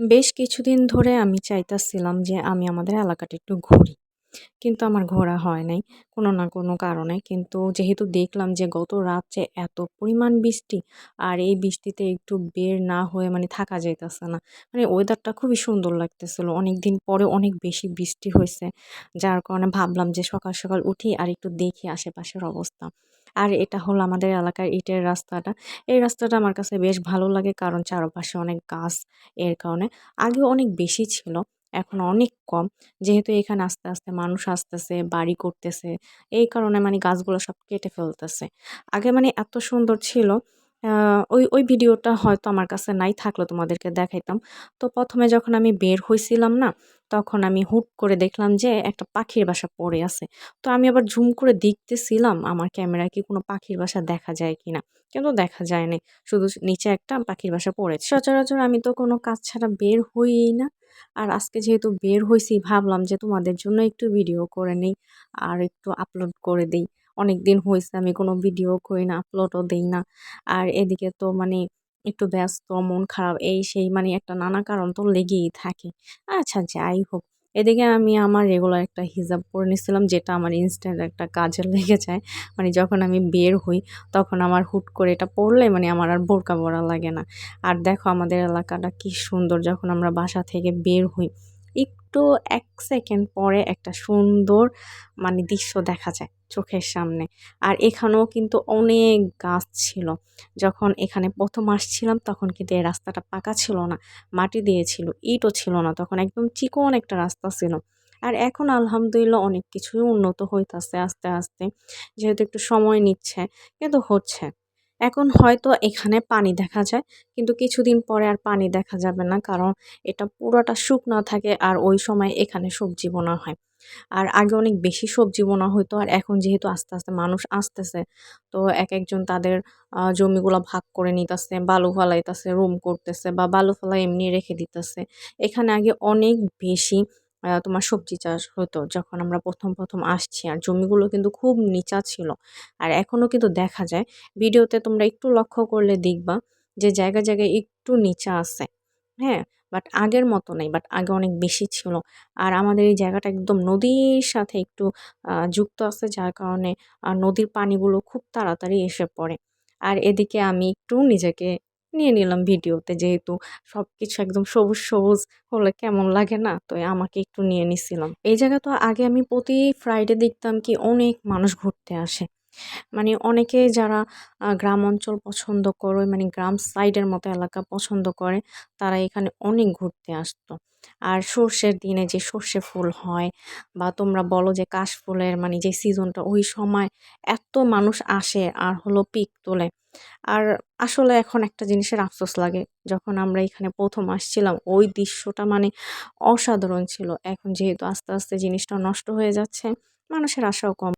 বেশ কিছুদিন ধরে আমি চাইতাছিলাম যে আমি আমাদের এলাকাটা একটু ঘুরি। কিন্তু আমার ঘোরা হয় নাই কোনো না কোনো কারণে। কিন্তু যেহেতু দেখলাম যে গত রাত্রে এত পরিমাণ বৃষ্টি, আর এই বৃষ্টিতে একটু বের না হয়ে মানে থাকা যাইতেছে না। মানে ওয়েদারটা খুবই সুন্দর লাগতেছিল। অনেকদিন পরে অনেক বেশি বৃষ্টি হয়েছে যার কারণে ভাবলাম যে সকাল, সকাল উঠি আর একটু দেখি আশেপাশের অবস্থা। আর এটা হলো আমাদের এলাকার ইটের রাস্তাটা। এই রাস্তাটা আমার কাছে বেশ ভালো লাগে কারণ চারপাশে অনেক গাছ এর কারণে। আগেও অনেক বেশি ছিল, এখন অনেক কম। যেহেতু এখানে আস্তে, আস্তে মানুষ আসতেছে, বাড়ি করতেছে। এই কারণে মানে গাছগুলো সব কেটে ফেলতেছে। আগে মানে এত সুন্দর ছিল ওই, ওই ভিডিওটা হয়তো আমার কাছে নাই, থাকলে তোমাদেরকে দেখাইতাম। তো প্রথমে যখন আমি বের হয়েছিলাম না, তখন আমি হুট করে দেখলাম যে একটা পাখির বাসা পড়ে আছে। তো আমি আবার ঝুম করে দেখতেছিলাম আমার ক্যামেরায় কি কোনো পাখির বাসা দেখা যায় কি না কিন্তু দেখা যায় নাই। শুধু নিচে একটা পাখির বাসা পড়েছে। সচরাচর আমি তো কোনো কাজ ছাড়া বের হইই না। আর আজকে যেহেতু বের হয়েছি ভাবলাম যে তোমাদের জন্য একটু ভিডিও করে নিই আর একটু আপলোড করে দেই। অনেকদিন হয়েছে আমি কোনো ভিডিও করি না, আপলোডও দেই না। আর এদিকে তো মানে একটু ব্যস্ত, মন খারাপ এই সেই মানে একটা নানা কারণ তো লেগেই থাকে। আচ্ছা যাই হোক। এদিকে আমি আমার রেগুলার একটা হিজাব পরে নিছিলাম যেটা আমার ইনস্ট্যান্ট একটা কাজে লেগে যায়। মানে যখন আমি বের হই তখন আমার হুট করে এটা পড়লে মানে আমার আর বোরকা পরা লাগে না। আর দেখো আমাদের এলাকাটা কি সুন্দর যখন আমরা বাসা থেকে বের হই। একটু ১ সেকেন্ড পরে একটা সুন্দর মানে দৃশ্য দেখা যায় চোখের সামনে। আর এখানেও কিন্তু অনেক গাছ ছিল। যখন এখানে প্রথম আসছিলাম তখন কিন্তু এই রাস্তাটা পাকা ছিল না। মাটি দিয়েছিল ইটও ছিল না। তখন একদম চিকন একটা রাস্তা ছিল। আর এখন আলহামদুলিল্লাহ অনেক কিছুই উন্নত হইতাছে আস্তে, আস্তে। যেহেতু একটু সময় নিচ্ছে কিন্তু হচ্ছে। এখন হয়তো এখানে পানি দেখা যায় কিন্তু কিছুদিন পরে আর পানি দেখা যাবে না কারণ এটা পুরোটা শুকনা থাকে আর ওই সময় এখানে সবজি বোনা হয়। আর আগে অনেক বেশি সবজি বোনা হইতো আর এখন যেহেতু আস্তে, আস্তে মানুষ আসতেছে তো এক একজন তাদের জমিগুলো ভাগ করে নিতেছে, বালু ফালাইতেছে, রুম করতেছে বা বালু ফালাই এমনি রেখে দিতেছে। এখানে আগে অনেক বেশি তোমার সবজি চাষ হতো যখন আমরা ১ম, ১ম আসছি আর জমিগুলো কিন্তু খুব নিচা ছিল। আর এখনও কিন্তু দেখা যায় ভিডিওতে তোমরা একটু লক্ষ্য করলে দেখবা যে জায়গা জায়গায় একটু নিচা আছে। হ্যাঁ? বাট আগের মতো নেই বাট আগে অনেক বেশি ছিল। আর আমাদের এই জায়গাটা একদম নদীর সাথে একটু যুক্ত আছে যার কারণে নদীর পানিগুলো খুব তাড়াতাড়ি এসে পড়ে। আর এদিকে আমি একটু নিজেকে নিয়ে নিলাম ভিডিওতে যেহেতু সব কিছু একদম সবুজ, সবুজ হলে কেমন লাগে না? তো আমাকে একটু নিয়ে নিছিলাম। এই জায়গা তো আগে আমি প্রতি ফ্রাইডে দেখতাম কি অনেক মানুষ ঘুরতে আসে। মানে অনেকে যারা গ্রাম অঞ্চল পছন্দ করে মানে গ্রাম সাইডের মতো এলাকা পছন্দ করে তারা এখানে অনেক ঘুরতে আসতো। আর সর্ষের দিনে যে সর্ষে ফুল হয় বা তোমরা বলো যে কাশফুলের মানে যে সিজনটা ওই সময় এত মানুষ আসে আর হলো পিক তোলে। আর আসলে এখন একটা জিনিসের আফসোস লাগে। যখন আমরা এখানে প্রথম আসছিলাম ওই দৃশ্যটা মানে অসাধারণ ছিল। এখন যেহেতু আস্তে, আস্তে জিনিসটা নষ্ট হয়ে যাচ্ছে, মানুষের আশাও কম